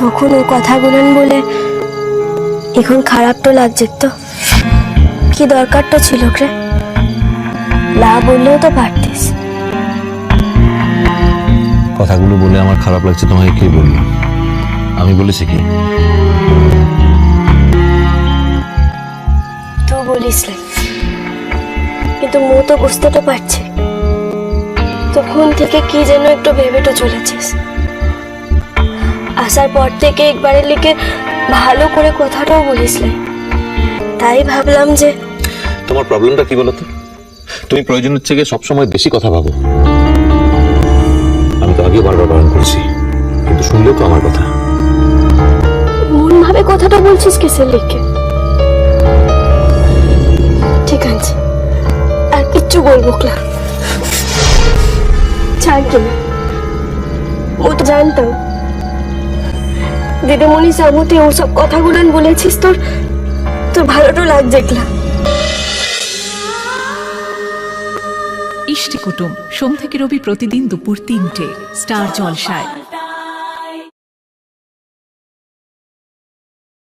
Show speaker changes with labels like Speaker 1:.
Speaker 1: তখন ও কথাগুলো বলে এখন খারাপ তো লাগছে তো। কি দরকারটা ছিল রে না বললেও তো পারতিস।
Speaker 2: কথাগুলো বলে আমার খারাপ লাগছে তোমাকে কে বলল? আমি বলেছি কি?
Speaker 1: তুই বলিস কিন্তু মো তো বুঝতে তো পারছি। তখন থেকে কি যেন একটু ভেবেটো চলেছিস। আসার পর থেকে একবারের লিখে ভালো করে কথাটাও বলিস তাই ভাবলাম যে
Speaker 2: তোমার প্রবলেমটা কি বলো তো? তুমি প্রয়োজনের থেকে সবসময় বেশি কথা ভাবো। আমি তো আগে বারবার বারণ করছি কিন্তু শুনলেও তো আমার কথা।
Speaker 1: মন ভাবে কথাটা বলছিস কিসের লিখে? ঠিক আছে আর কিচ্ছু বলব না। ছাড় তুমি ও তো জানতাম দিদিমণি সামুতে ওসব কথাগুলো বলেছিস তোর? তোর ভালোটা লাগছে ক্লা
Speaker 3: ইষ্টি কুটুম, সোম থেকে রবি প্রতিদিন দুপুর তিনটে, স্টার জলসায়।